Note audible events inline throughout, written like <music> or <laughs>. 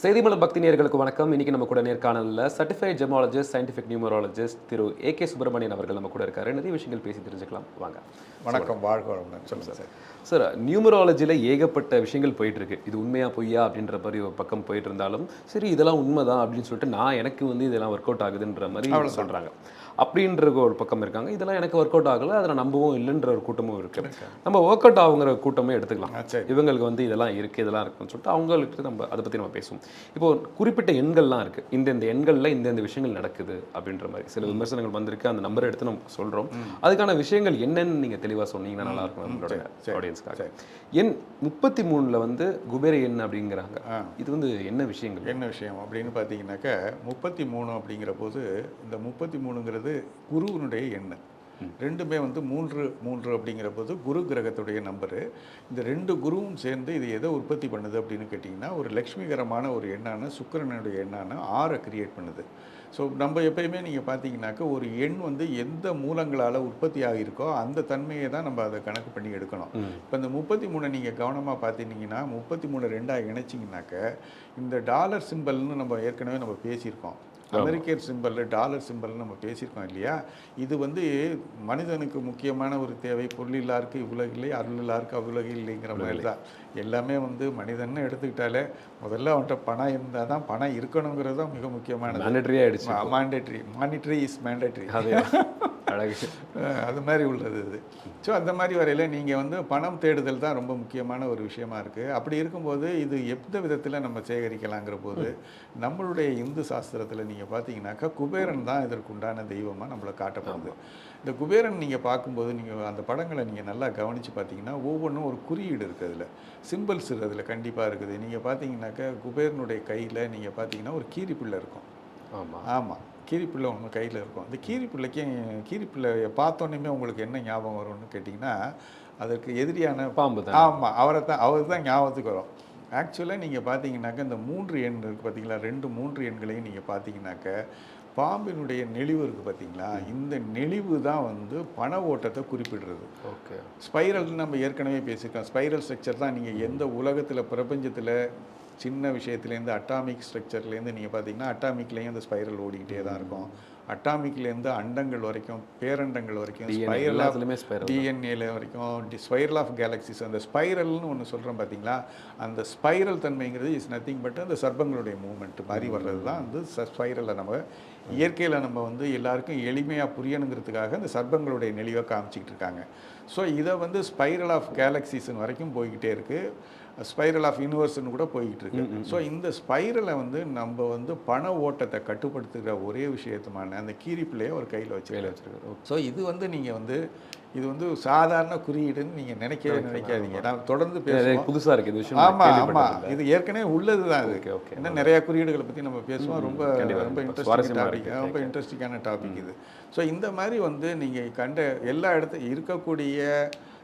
செய்திமலர் பக்தி நேயர்களுக்கு வணக்கம். இன்னைக்கு நம்ம கூட நேர்காணலில் certified gemologist scientific numerologist Thiru A K Subramanian அவர்கள் நம்ம கூட இருக்காரு. நிறைய விஷயங்கள் பேசி தெரிஞ்சுக்கலாம். வாங்க. வணக்கம் வாழ்க சொல்லுங்கள் சார். சார். நியூமராலஜியில் ஏகப்பட்ட விஷயங்கள் போயிட்டு இருக்கு இது உண்மையா பொய்யா அப்படின்ற மாதிரி ஒரு பக்கம் போயிட்டு இருந்தாலும் சரி இதெல்லாம் உண்மைதான் அப்படின்னு சொல்லிட்டு நான் எனக்கு வந்து இதெல்லாம் ஒர்க் அவுட் ஆகுதுன்ற மாதிரி சொல்றாங்க. அப்படின்ற ஒரு பக்கம் இருக்காங்க. இதெல்லாம் எனக்கு ஒர்க் அவுட் ஆகல அதில் நம்பவும் இல்லைன்ற ஒரு கூட்டமும் இருக்கு. நம்ம ஒர்க் அவுட் ஆகுங்கிற கூட்டமே எடுத்துக்கலாம். இவங்களுக்கு வந்து இதெல்லாம் இருக்குது இதெல்லாம் இருக்குன்னு சொல்லிட்டு அவங்களுக்கு நம்ம அதை பற்றி நம்ம பேசுவோம். இப்போ குறிப்பிட்ட எண்கள்லாம் இருக்குது இந்தந்த எண்களில் இந்தந்த விஷயங்கள் நடக்குது அப்படின்ற மாதிரி. சில விமர்சனங்கள் வந்திருக்கு அந்த நம்பரை எடுத்து நம்ம சொல்கிறோம் அதுக்கான விஷயங்கள் என்னன்னு நீங்கள் தெளிவாக சொன்னீங்கன்னா நல்லா இருக்கும் நம்மளோட ஆடியன்ஸ்க்காக எண் முப்பத்தி மூணில் வந்து குபேர எண் அப்படிங்கிறாங்க. இது வந்து என்ன விஷயங்கள்? என்ன விஷயம் அப்படின்னு பார்த்தீங்கன்னாக்கா முப்பத்தி மூணு அப்படிங்கிற போது இந்த முப்பத்தி மூணுங்கிறது குருவினுடைய எண்ணு. ரெண்டுமே வந்து மூன்று மூன்று அப்படிங்கிற போது குரு கிரகத்துடைய நம்பரு. இந்த ரெண்டு குருவும் சேர்ந்து இது எதை உற்பத்தி பண்ணுது அப்படின்னு கேட்டிங்கன்னா ஒரு லக்ஷ்மிகரமான ஒரு எண்ணான சுக்கிரனுடைய எண்ணான ஆறை கிரியேட் பண்ணுது. ஸோ நம்ம எப்பயுமே நீங்கள் பார்த்தீங்கன்னாக்கா ஒரு எண் வந்து எந்த மூலங்களால் உற்பத்தி ஆகியிருக்கோ அந்த தன்மையை தான் நம்ம அதை கணக்கு பண்ணி எடுக்கணும். இப்போ இந்த முப்பத்தி மூணை நீங்கள் கவனமாக பார்த்தீங்கன்னா முப்பத்தி மூணு ரெண்டாக இணைச்சிங்கனாக்க இந்த டாலர் சிம்பல்னு நம்ம ஏற்கனவே நம்ம பேசியிருக்கோம். அமெரிக்கர் சிம்பல் டாலர் சிம்பல்னு நம்ம பேசியிருக்கோம் இல்லையா? இது வந்து மனிதனுக்கு முக்கியமான ஒரு தேவை. பொருளில்லாருக்கு உலகில்லை அருளில்லாருக்கு அவ்வுலகில் இல்லைங்கிற மாதிரி தான் எல்லாமே வந்து மனிதன்னு எடுத்துக்கிட்டாலே முதல்ல அவன்கிட்ட பணம் இருந்தால் தான் பணம் இருக்கணுங்கிறது தான் மிக முக்கியமானது. மேண்டட்ரி ஆயிடுச்சு மாண்டேட்ரி மானிட்ரி இஸ் மேண்டேட்ரி அதே <laughs> அழகு. அது மாதிரி உள்ளது இது. ஸோ அந்த மாதிரி வரையில் நீங்கள் வந்து பணம் தேடுதல் தான் ரொம்ப முக்கியமான ஒரு விஷயமா இருக்குது அப்படி இருக்கும்போது இது எந்த விதத்தில் நம்ம சேகரிக்கலாங்கிற போது நம்மளுடைய இந்து சாஸ்திரத்தில் நீங்கள் பார்த்தீங்கன்னாக்கா குபேரன் தான் இதற்குண்டான தெய்வமாக நம்மளை காட்டப்படுது. இந்த குபேரன் நீங்கள் பார்க்கும்போது நீங்கள் அந்த படங்களை நீங்கள் நல்லா கவனித்து பார்த்தீங்கன்னா ஒவ்வொன்றும் ஒரு குறியீடு இருக்குது அதில். சிம்பிள்ஸ் அதில் கண்டிப்பாக இருக்குது. நீங்கள் பார்த்தீங்கன்னாக்கா குபேரனுடைய கையில் நீங்கள் பார்த்தீங்கன்னா ஒரு கீரிப்பிள்ளை இருக்கும். ஆமாம் ஆமாம் கீரிப்பிள்ளை ஒன்று கையில் இருக்கும். அந்த கீரிப்பிள்ளைக்கு கீரிப்பிள்ளையை பார்த்தோன்னே உங்களுக்கு என்ன ஞாபகம் வரும்னு கேட்டிங்கன்னா அதற்கு எதிரியான பாம்பு தான். ஆமாம் அவரை தான் அவர் தான் ஞாபகத்துக்கு வரும். ஆக்சுவலாக நீங்கள் பார்த்தீங்கன்னாக்க இந்த மூன்று எண் இருக்குது பார்த்தீங்களா ரெண்டு மூன்று எண்களையும் நீங்கள் பார்த்தீங்கன்னாக்க பாம்பினுடைய நெளிவு இருக்குது பார்த்தீங்களா இந்த நெளிவு தான் வந்து பண ஓட்டத்தை குறிப்பிடுறது. ஓகே. ஸ்பைரல்னு நம்ம ஏற்கனவே பேசியிருக்கோம். ஸ்பைரல் ஸ்ட்ரக்சர் தான் நீங்கள் எந்த உலகத்தில் பிரபஞ்சத்தில் சின்ன விஷயத்துலேருந்து அட்டாமிக் ஸ்ட்ரக்சர்லேருந்து நீங்கள் பார்த்தீங்கன்னா அட்டாமிக்லேயும் அந்த ஸ்பைரல் ஓடிக்கிட்டே தான் இருக்கும். அட்டாமிக்லேருந்து அண்டங்கள் வரைக்கும் பேரண்டங்கள் வரைக்கும் ஸ்பைரல் ஆஃப். டிஎன்ஏல வரைக்கும் ஸ்பைரல் ஆஃப் கேலக்சிஸ் அந்த ஸ்பைரல்னு ஒன்று சொல்கிறோம் பார்த்தீங்களா? அந்த ஸ்பைரல் தன்மைங்கிறது இஸ் நத்திங் பட் அந்த சர்ப்பங்களுடைய மூமெண்ட் மாதிரி வர்றது தான் வந்து ஸ்பைரலை நம்ம இயற்கையில் நம்ம வந்து எல்லாருக்கும் எளிமையாக புரியணுங்கிறதுக்காக அந்த சர்ப்பங்களுடைய நெளிவை காமிச்சிக்கிட்டு இருக்காங்க. ஸோ இதை வந்து ஸ்பைரல் ஆஃப் கேலக்சிஸ்னு வரைக்கும் போய்கிட்டே இருக்குது ஸ்பைரல் ஆஃப் யூனிவர்ஸ்னு கூட போய்கிட்டு இருக்கு. ஸோ இந்த ஸ்பைரலை வந்து நம்ம வந்து பண ஓட்டத்தை கட்டுப்படுத்துகிற ஒரே விஷயத்துமான அந்த கீரிப்பிள்ளையை ஒரு கையில் வச்சு கையில் வச்சிருக்காரு ஸோ இது வந்து நீங்கள் வந்து இது வந்து சாதாரண குறியீடுன்னு நீங்கள் நினைக்கவே நினைக்காதீங்க. நான் தொடர்ந்து பேசுவோம். புதுசா இருக்கு. இது விஷயம் ஆமா நான் ஆமா. கேள்விப்பட்டதில்லை. இது ஏற்கனவே உள்ளது தான் இது ஓகே இன்னும் நிறைய குறியீடுகளை பற்றி நம்ம பேசுவோம். ரொம்ப ரொம்ப. இன்ட்ரெஸ்டிங் டாபிக் இருக்கு, ரொம்ப இன்ட்ரெஸ்டிங்கான டாபிக் இது. ஸோ இந்த மாதிரி வந்து நீங்கள் கண்ட எல்லா இடத்து இருக்கக்கூடிய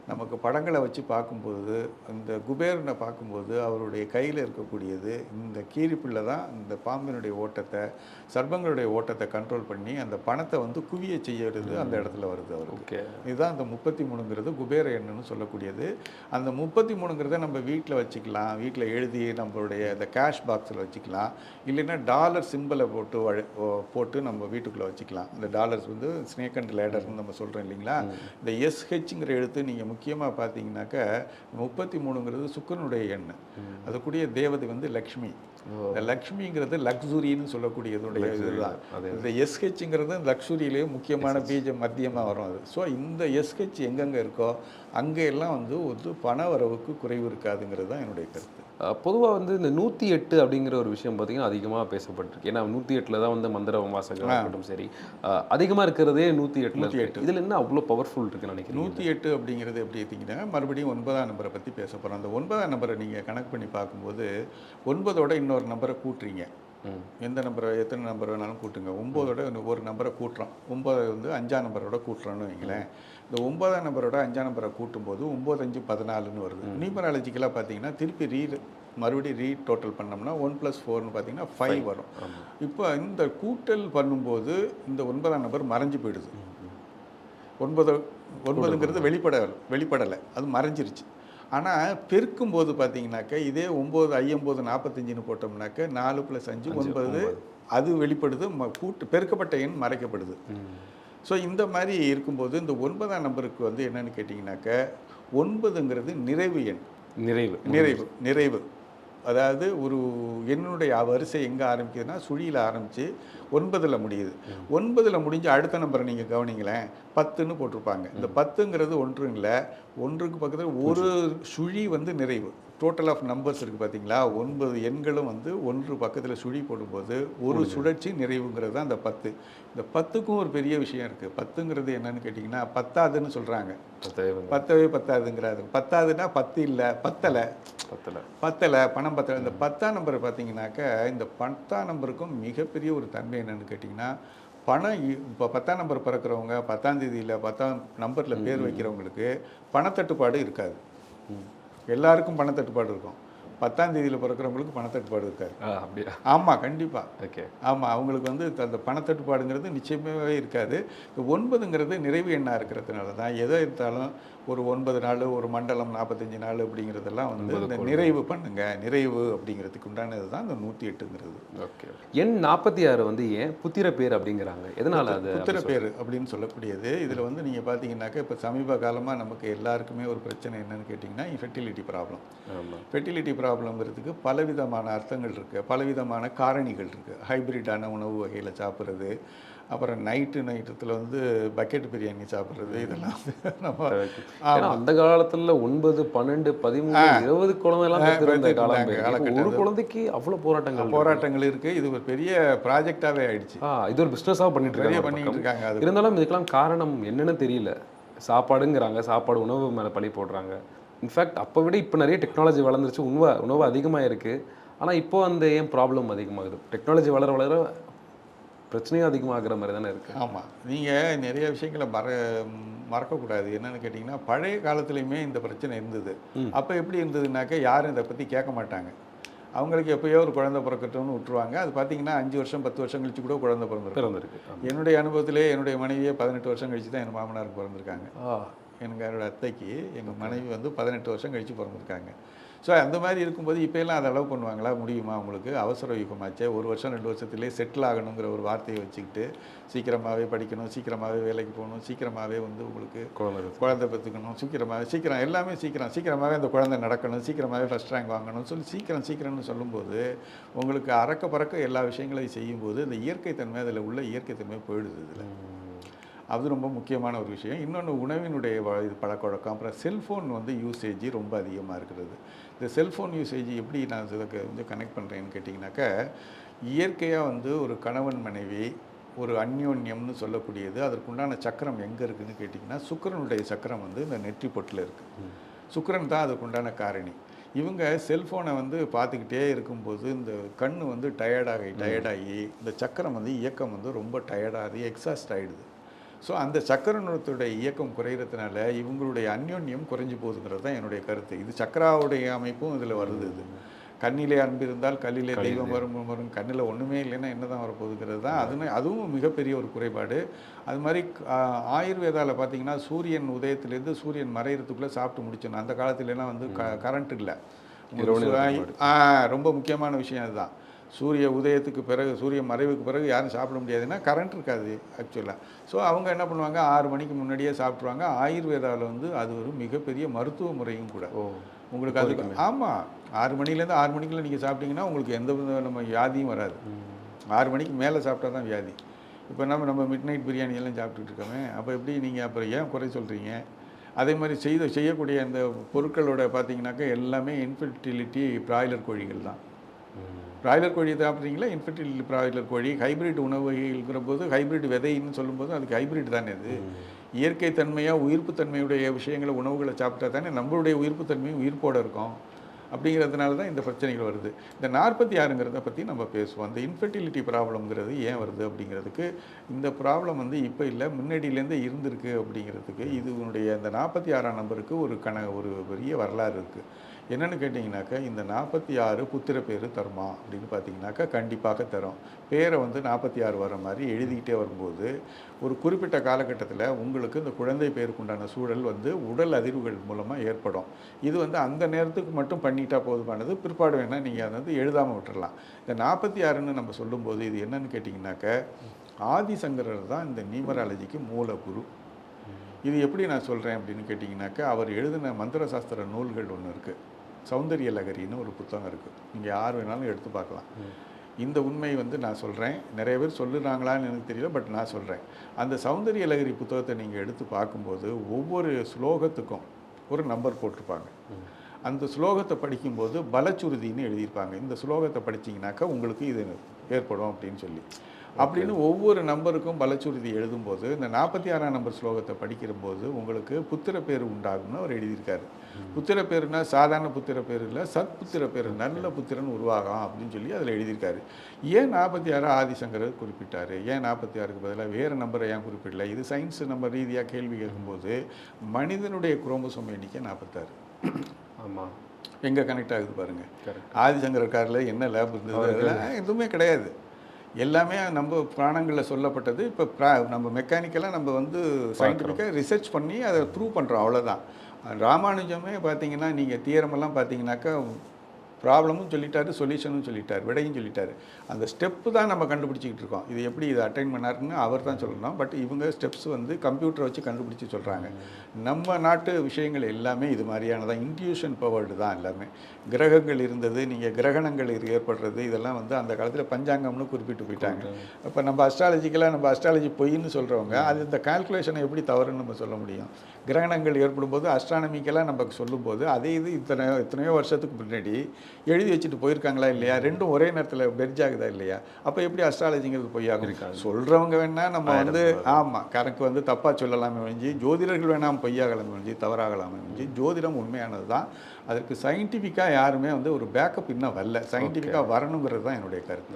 நமக்கு படங்களை வச்சு பார்க்கும்போது இந்த குபேரனை பார்க்கும்போது அவருடைய கையில் இருக்கக்கூடியது இந்த கீரிப்பிள்ளை தான் இந்த பாம்பினுடைய ஓட்டத்தை சர்ப்பங்களுடைய ஓட்டத்தை கண்ட்ரோல் பண்ணி அந்த பணத்தை வந்து குவிய செய்யறது அந்த இடத்துல வருது அவருக்கு. ஓகே. இதுதான் அந்த முப்பத்தி மூணுங்கிறது குபேர எண்ணுன்னு சொல்லக்கூடியது. அந்த முப்பத்தி மூணுங்கிறத நம்ம வீட்டில் வச்சுக்கலாம். வீட்டில் எழுதி நம்மளுடைய இந்த கேஷ் பாக்ஸில் வச்சுக்கலாம். இல்லைன்னா டாலர் சிம்பிளை போட்டு போட்டு நம்ம வீட்டுக்குள்ளே வச்சுக்கலாம். இந்த டாலர்ஸ் வந்து ஸ்னேக் அண்ட் லேடர்னு நம்ம சொல்கிறோம் இல்லைங்களா? இந்த எஸ்ஹெச்ங்கிற எழுத்து நீங்கள் முக்கியமாக பார்த்தீங்கன்னாக்க முப்பத்தி மூணுங்கிறது சுக்கரனுடைய எண் அதுக்குரிய தேவதை வந்து லக்ஷ்மி. இந்த லக்ஷ்மிங்கிறது லக்ஸுரின்னு சொல்லக்கூடியதுடைய இதுதான் அதே இந்த எஸ்ஹெச்ங்கிறது லக்ஸுரியிலேயே முக்கியமான பீஜம் மத்தியமாக வரும் அது. ஸோ இந்த எஸ்ஹெச் எங்கெங்கே இருக்கோ அங்கே எல்லாம் வந்து ஒரு பண வரவுக்கு குறைவு இருக்காதுங்கிறது தான் என்னுடைய கருத்து. பொதுவாக வந்து இந்த நூற்றி எட்டு அப்படிங்கிற ஒரு விஷயம் பார்த்தீங்கன்னா அதிகமாக பேசப்பட்டிருக்கு. ஏன்னா நூற்றி எட்டில் தான் வந்து மந்திர வாசகங்கள் இருக்கட்டும் சரி. அதிகமாக இருக்கிறதே நூற்றி எட்டில் இருக்கு. இதில் என்ன அவ்வளோ பவர்ஃபுல் இருக்குன்னு நினைக்கிறேன் நூற்றி எட்டு அப்படிங்கிறது எப்படி பார்த்தீங்கன்னா மறுபடியும் ஒன்பதாம் நம்பரை பற்றி பேச போகிறோம் அந்த ஒன்பதாம் நம்பரை நீங்கள் கணக்கு பண்ணி பார்க்கும்போது ஒன்பதோட இன்னொரு நம்பரை கூட்டுறீங்க. எந்த நம்பரை எத்தனை நம்பர் வேணாலும் கூட்டுங்க. ஒம்போதோட ஒரு நம்பரை கூட்டுறோம். ஒம்பது வந்து அஞ்சாம் நம்பரோட கூட்டுறோன்னு வைங்களேன். இந்த ஒன்பதாம் நம்பரோட அஞ்சாம் நம்பரை கூட்டும்போது ஒம்பது அஞ்சு பதினாலுன்னு வருது. நியூமராலஜிக்கலாக பார்த்தீங்கன்னா திருப்பி ரீ மறுபடியும் ரீ டோட்டல் பண்ணோம்னா ஒன் ப்ளஸ் ஃபோர்னு பார்த்தீங்கன்னா ஃபைவ் வரும். இப்போ இந்த கூட்டல் பண்ணும்போது இந்த ஒன்பதாம் நம்பர் மறைஞ்சு போயிடுது. ஒன்பது ஒன்பதுங்கிறது வெளிப்பட வெளிப்படலை. அது மறைஞ்சிருச்சு. ஆனால் பெருக்கும் போது பார்த்தீங்கன்னாக்க இதே ஒம்பது ஐம்பது நாற்பத்தஞ்சுன்னு போட்டோம்னாக்க நாலு ப்ளஸ் அஞ்சு ஒன்பது அது வெளிப்படுது ம- கூட்டு பெருக்கப்பட்ட எண் மறைக்கப்படுது. ஸோ இந்த மாதிரி இருக்கும்போது இந்த ஒன்பதாம் நம்பருக்கு வந்து என்னன்னு கேட்டிங்கனாக்க ஒன்பதுங்கிறது நிறைவு எண். நிறைவு. நிறைவு நிறைவு. அதாவது ஒரு எண்ணுடைய வரிசை எங்கே ஆரம்பிக்குதுன்னா சுழியில் ஆரம்பித்து ஒன்பதில் முடியுது. ஒன்பதில் முடிஞ்சு அடுத்த நம்பரை நீங்கள் கவனிங்களேன் பத்துன்னு போட்டிருப்பாங்க. இந்த பத்துங்கிறது ஒன்றும் இல்லை ஒன்றுக்கு பக்கத்தில் ஒரு சுழி வந்து நிறைவு. டோட்டல் ஆஃப் நம்பர்ஸ் இருக்குது பார்த்தீங்களா ஒன்பது எண்களும் வந்து ஒன்று பக்கத்தில் சுழி போடும்போது ஒரு சுழற்சி நிறைவுங்கிறது தான் அந்த பத்து. இந்த பத்துக்கும் ஒரு பெரிய விஷயம் இருக்குது பத்துங்கிறது என்னன்னு கேட்டிங்கன்னா பத்தாதுன்னு சொல்கிறாங்க தேவை பத்தவே பத்தாதுங்கிறாரு. பத்தாதுன்னா பத்து இல்லை பத்தலை. பத்தல. பத்தலை பணம் பத்தலை. இந்த பத்தாம் நம்பர் பார்த்தீங்கன்னாக்க இந்த பத்தாம் நம்பருக்கும் மிகப்பெரிய ஒரு தன்மை என்னன்னு கேட்டிங்கன்னா பணம் இப்போ பத்தாம் நம்பர் பிறக்கிறவங்க பத்தாம் தேதியில் பத்தாம் நம்பரில் பேர் வைக்கிறவங்களுக்கு பணத்தட்டுப்பாடு இருக்காது. எல்லாருக்கும் பணத்தட்டுப்பாடு இருக்கும். பத்தாம் தேதியில் பிறக்கிறவங்களுக்கு பணத்தட்டுப்பாடு இருக்காது. அப்படியா? ஆமாம் கண்டிப்பாக ஓகே. ஆமாம் அவங்களுக்கு வந்து அந்த பணத்தட்டுப்பாடுங்கிறது நிச்சயமாகவே இருக்காது. ஒன்பதுங்கிறது நிறைவு எண்ணாக இருக்கிறதுனால தான் எதை இருந்தாலும் ஒரு ஒன்பது நாள் ஒரு மண்டலம் நாற்பத்தஞ்சு நாள் அப்படிங்கிறதெல்லாம் வந்து இந்த நிறைவு பண்ணுங்க. நிறைவு அப்படிங்கிறதுக்கு உண்டானது தான் இந்த நூற்றி எட்டுங்கிறது. ஓகே எண் நாற்பத்தி ஆறு வந்து ஏன் புத்திர பேர் அப்படிங்கிறாங்க? எதனால அது புத்திர பேர் அப்படின்னு சொல்லக்கூடியது. இதில் வந்து நீங்கள் பார்த்தீங்கன்னாக்கா இப்போ சமீப காலமாக நமக்கு எல்லாருக்குமே ஒரு பிரச்சனை என்னன்னு கேட்டிங்கன்னா ஃபெர்டிலிட்டி ப்ராப்ளம் ஃபெர்டிலிட்டி ப்ராப்ளம்ங்கிறதுக்கு பலவிதமான அர்த்தங்கள் இருக்குது பலவிதமான காரணிகள் இருக்குது ஹைபிரிட்டான உணவு வகையில் சாப்பிட்றது அப்புறம் நைட்டு நைட்டத்தில் வந்து பக்கெட் பிரியாணி சாப்பிட்றது இதெல்லாம் வந்து நம்ம அந்த காலத்துல ஒன்பது பன்னெண்டு பதிமூணு இருபது குழந்தை எல்லாம் பெற்றிருந்த காலம் பெற்றிருந்தாங்க, இப்ப ஒரு. குழந்தைக்கு அவ்வளவு போராட்டங்கள் போராட்டங்கள் இருக்குது இது ஒரு பெரிய ப்ராஜெக்டாகவே ஆயிடுச்சு. இது ஒரு பிசினஸா பண்ணிட்டு இருக்காங்க பண்ணிட்டு. இருக்காங்க அது. இருந்தாலும் இதுக்கெல்லாம் காரணம் என்னன்னு தெரியல. சாப்பாடுங்கிறாங்க சாப்பாடு உணவு மேல பழி போடுறாங்க. இன்ஃபேக்ட் அப்போ விட இப்போ நிறைய டெக்னாலஜி வளர்ந்துருச்சு. உணவு உணவு அதிகமாக இருக்கு ஆனா இப்போ அந்த ஏன் ப்ராப்ளம் அதிகமாகுது? டெக்னாலஜி வளர வளர பிரச்சனையும் அதிகமாகிற மாதிரி தானே இருக்கு. ஆமாம் நீங்கள் நிறைய விஷயங்களை மற மறக்கக்கூடாது. என்னன்னு கேட்டிங்கன்னா பழைய காலத்துலேயுமே இந்த பிரச்சனை இருந்தது. அப்போ எப்படி இருந்ததுனாக்கா யாரும் இதை பற்றி கேட்க மாட்டாங்க. அவங்களுக்கு எப்பயோ ஒரு குழந்தை பிறக்கட்டும்னு விட்டுருவாங்க. அது பார்த்தீங்கன்னா அஞ்சு வருஷம் பத்து வருஷம் கழிச்சு கூட குழந்தை பிறந்திருக்கு. ஆமா. என்னுடைய அனுபவத்திலே என்னுடைய மனைவியே பதினெட்டு வருஷம் கழிச்சு தான் என் மாமனாருக்கு பிறந்திருக்காங்க. என்னோட அத்தைக்கு எங்கள் மனைவி வந்து பதினெட்டு வருஷம் கழிச்சு பிறந்திருக்காங்க. ஸோ அந்த மாதிரி இருக்கும்போது இப்போ எல்லாம் அதை அளவு பண்ணுவாங்களா? முடியுமா உங்களுக்கு? அவசர யுகமாச்சே? ஒரு வருஷம் ரெண்டு வருஷத்துலேயே செட்டில் ஆகணுங்கிற ஒரு வார்த்தையை வச்சுக்கிட்டு சீக்கிரமாகவே படிக்கணும் சீக்கிரமாகவே வேலைக்கு போகணும் சீக்கிரமாகவே வந்து உங்களுக்கு குழந்தை. குழந்தை பெற்றுக்கணும் சீக்கிரமாக சீக்கிரம் எல்லாமே சீக்கிரம் சீக்கிரமாகவே அந்த குழந்தை நடக்கணும் சீக்கிரமாகவே ஃபஸ்ட் ரேங்க் வாங்கணும்னு சொல்லி சீக்கிரம் சீக்கிரம்னு சொல்லும்போது உங்களுக்கு அறக்க பறக்க எல்லா விஷயங்களையும் செய்யும்போது இந்த இயற்கை தன்மை அதில் உள்ள இயற்கை தன்மை போயிடுது இதில். அது ரொம்ப முக்கியமான ஒரு விஷயம். இன்னொன்று உணவினுடைய இது பழக்கவழக்கம். அப்புறம் செல்ஃபோன் வந்து யூசேஜ் ரொம்ப அதிகமாக இருக்கிறது. இந்த செல்ஃபோன் யூசேஜ் எப்படி நான் இதுக்கு வந்து கனெக்ட் பண்ணுறேன்னு கேட்டிங்கனாக்கா இயற்கையாக வந்து ஒரு கணவன் மனைவி ஒரு அந்யோன்யம்னு சொல்லக்கூடியது அதற்குண்டான சக்கரம் எங்கே இருக்குதுன்னு கேட்டிங்கன்னா சுக்கிரனுடைய சக்கரம் வந்து இந்த நெற்றி பொட்டில் இருக்குது சுக்கிரன் தான் அதுக்குண்டான காரணி. இவங்க செல்ஃபோனை வந்து பார்த்துக்கிட்டே இருக்கும்போது இந்த கண் வந்து டயர்டாகி டயர்டாகி இந்த சக்கரம் வந்து இயக்கம் வந்து ரொம்ப டயர்டாகி எக்ஸாஸ்ட் ஆகிடுது ஸோ அந்த சக்கரனுடைய இயக்கம் குறையிறதுனால இவங்களுடைய அந்யோன்யம் குறைஞ்சு போகுதுங்கிறது தான் என்னுடைய கருத்து. இது சக்கராவுடைய அமைப்பும் இதில் வருது இது. கண்ணிலே அன்பு இருந்தால் கல்லிலே தெய்வம் வரும் வரும். கண்ணில் ஒன்றுமே இல்லைன்னா என்ன தான் வரப்போகுதுங்கிறது தான். அதுன்னு அதுவும் மிகப்பெரிய ஒரு குறைபாடு. அது மாதிரி ஆயுர்வேதாவில் பார்த்தீங்கன்னா சூரியன் உதயத்திலேருந்து சூரியன் மறையிறதுக்குள்ளே சாப்பிட்டு முடிச்சிடணும். அந்த காலத்துலலாம் வந்து க கரண்ட் இல்லை. ரொம்ப முக்கியமான விஷயம் அதுதான். சூரிய உதயத்துக்கு பிறகு சூரிய மறைவுக்கு பிறகு யாரும் சாப்பிட முடியாதுன்னா கரண்ட் இருக்காது ஆக்சுவலாக ஸோ அவங்க என்ன பண்ணுவாங்க? ஆறு மணிக்கு முன்னாடியே சாப்பிட்ருவாங்க ஆயுர்வேதாவில் வந்து அது ஒரு மிகப்பெரிய மருத்துவ முறையும் கூட. ஓ உங்களுக்கு அதுக்கு ஆமாம் ஆறு மணிலேருந்து ஆறு மணிக்குள்ள நீங்கள் சாப்பிட்டீங்கன்னா உங்களுக்கு எந்த நம்ம வியாதியும் வராது. ஆறு மணிக்கு மேலே சாப்பிட்டா தான் வியாதி. இப்போ நம்ம நம்ம மிட் நைட் பிரியாணி எல்லாம் சாப்பிட்டுட்டு இருக்கோமே அப்போ எப்படி நீங்கள் அப்புறம் ஏன் குறை சொல்கிறீங்க அதே மாதிரி செய்த செய்யக்கூடிய அந்த பொருட்களோட பார்த்தீங்கன்னாக்கா எல்லாமே இன்ஃபெர்டிலிட்டி பிராய்லர் கோழிகள் தான். பிராய்லர் கோழி சாப்பிட்றீங்களா? இன்ஃபெர்டிலிட்டி பிராய்லர் கோழி? ஹைபிரிட் உணவு வகைங்கிற போது ஹைபிரிட் விதைன்னு சொல்லும்போது அதுக்கு ஹைபிரிட் தானே அது இயற்கை தன்மையாக உயிர்ப்பு தன்மையுடைய விஷயங்களை உணவுகளை சாப்பிட்டா தானே நம்மளுடைய உயிர்ப்பு தன்மையும் உயிர்ப்போட இருக்கும். அப்படிங்கிறதுனால தான் இந்த பிரச்சனைகள் வருது. இந்த நாற்பத்தி ஆறுங்கிறத பற்றி நம்ம பேசுவோம். அந்த இன்ஃபெர்டிலிட்டி ப்ராப்ளம்ங்கிறது ஏன் வருது அப்படிங்கிறதுக்கு இந்த ப்ராப்ளம் வந்து இப்போ இல்லை முன்னாடியிலேருந்தே இருந்திருக்கு அப்படிங்கிறதுக்கு இதுனுடைய அந்த நாற்பத்தி ஆறாம் நம்பருக்கு ஒரு கண ஒரு பெரிய வரலாறு இருக்குது என்னன்னு கேட்டிங்கனாக்கா இந்த நாற்பத்தி ஆறு புத்திர பேர் தருமா அப்படின்னு பார்த்தீங்கன்னாக்கா கண்டிப்பாக தரும். பேரை வந்து நாற்பத்தி ஆறு வர மாதிரி எழுதிக்கிட்டே வரும்போது ஒரு குறிப்பிட்ட காலகட்டத்தில் உங்களுக்கு இந்த குழந்தை பேருக்கு உண்டான சூழல் வந்து உடல் அதிர்வுகள் மூலமாக ஏற்படும். இது வந்து அந்த நேரத்துக்கு மட்டும் பண்ணிட்டா போதுமானது பிற்பாடு வேணால் நீங்கள் அதை வந்து எழுதாமல் விட்டுறலாம். இந்த நாற்பத்தி ஆறுன்னு நம்ம சொல்லும்போது இது என்னென்னு கேட்டிங்கனாக்க ஆதிசங்கரர் தான் இந்த நியூமராலஜிக்கு மூல குரு இது எப்படி நான் சொல்கிறேன் அப்படின்னு கேட்டிங்கனாக்கா அவர் எழுதின மந்திர சாஸ்திர நூல்கள் ஒன்று இருக்குது சௌந்தரிய லகரின்னு ஒரு புத்தகம் இருக்குது நீங்கள் யார் வேணாலும் எடுத்து பார்க்கலாம். இந்த உண்மை வந்து நான் சொல்கிறேன் நிறைய பேர் சொல்லுறாங்களான்னு எனக்கு தெரியல பட் நான் சொல்கிறேன் அந்த சௌந்தரிய லகரி புத்தகத்தை நீங்கள் எடுத்து பார்க்கும்போது ஒவ்வொரு ஸ்லோகத்துக்கும் ஒரு நம்பர் போட்டிருப்பாங்க. அந்த ஸ்லோகத்தை படிக்கும்போது பலச்சுருதின்னு எழுதியிருப்பாங்க. இந்த ஸ்லோகத்தை படிச்சீங்கன்னாக்கா உங்களுக்கு இது ஏற்படும் அப்படின்னு சொல்லி. அப்படின்னு ஒவ்வொரு நம்பருக்கும் பலச்சுருதி எழுதும்போது இந்த நாற்பத்தி ஆறாம் நம்பர் ஸ்லோகத்தை படிக்கிற போது உங்களுக்கு புத்திர பேர் உண்டாகும்னு அவர் எழுதியிருக்காரு. புத்திர பேருனா சாதாரண புத்திர பேர் இல்லை சத் புத்திர பேர் நல்ல புத்திரன் உருவாகும் அப்படின்னு சொல்லி அதில் எழுதியிருக்காரு. ஏன் நாற்பத்தி ஆறு ஆதிசங்கரர் குறிப்பிட்டார்? ஏன் நாற்பத்தி ஆறுக்கு பதிலாக வேறு நம்பரை ஏன் குறிப்பிடல? இது சயின்ஸ் நம்பர் ரீதியாக கேள்வி கேட்கும்போது மனிதனுடைய குரோமோசோம் எண்ணிக்கை நாற்பத்தாறு ஆமாம் எங்கே கனெக்ட் ஆகுது பாருங்க. கரெக்ட் ஆதிசங்கர் காரில் என்ன லேப் இருந்தது? எதுவுமே கிடையாது. எல்லாமே நம்ம புராணங்களில் சொல்லப்பட்டது. இப்போ ப்ரா நம்ம மெக்கானிக்கலாக நம்ம வந்து சயின்டிஃபிக்காக ரிசர்ச் பண்ணி அதை ப்ரூவ் பண்ணுறோம் அவ்வளோதான் ராமானுஜமே பார்த்தீங்கன்னா நீங்கள் தியரமெல்லாம் பார்த்தீங்கன்னாக்கா ப்ராப்ளமும் சொல்லிட்டாரு சொல்யூஷனும் சொல்லிட்டார் விடையும் சொல்லிட்டாரு. அந்த ஸ்டெப்பு தான் நம்ம கண்டுபிடிச்சிக்கிட்டு இருக்கோம். இது எப்படி இதை அட்டைன் பண்ணாருன்னு அவர் தான் சொல்லணும். பட் இவங்க ஸ்டெப்ஸ் வந்து கம்ப்யூட்டரை வச்சு கண்டுபிடிச்சி சொல்கிறாங்க நம்ம நாட்டு விஷயங்கள் எல்லாமே இது மாதிரியானதான் இன்ட்யூஷன் பவர்டு தான் எல்லாமே. கிரகங்கள் இருந்தது நீங்கள் கிரகணங்கள் ஏற்படுறது இதெல்லாம் வந்து அந்த காலத்தில் பஞ்சாங்கம்னு குறிப்பிட்டு போயிட்டாங்க. அப்போ நம்ம அஸ்ட்ராலஜிக்கலாக நம்ம அஸ்ட்ராலஜி பொய்ன்னு சொல்கிறவங்க அது இந்த கால்குலேஷனை எப்படி தவறுன்னு நம்ம சொல்ல முடியும். கிரகணங்கள் ஏற்படும் போது அஸ்ட்ரானமிக்கலாக நமக்கு சொல்லும்போது அதே இது இத்தனை எத்தனையோ வருஷத்துக்கு முன்னாடி எழுதி வச்சுட்டு போயிருக்காங்களா இல்லையா? ரெண்டும் ஒரே நேரத்தில் பெர்ஜ் ஆகுதா இல்லையா? அப்போ எப்படி அஸ்ட்ராலஜிங்கிறது பொய்யாகும். சொல்கிறவங்க வேணா நம்ம வந்து ஆமாம் கணக்கு வந்து தப்பாக சொல்லலாமே ஒழிஞ்சு ஜோதிடர்கள் வேணாம் பொய்யாகலாமே ஒழிஞ்சு தவறாகலாமே ஒழிஞ்சு ஜோதிடம் உண்மையானது தான் அதற்கு சயின்டிஃபிக்காக யாருமே வந்து ஒரு பேக்கப் இன்னும் வரல. சயின்டிஃபிக்காக வரணுங்கிறது தான் என்னுடைய கருத்து.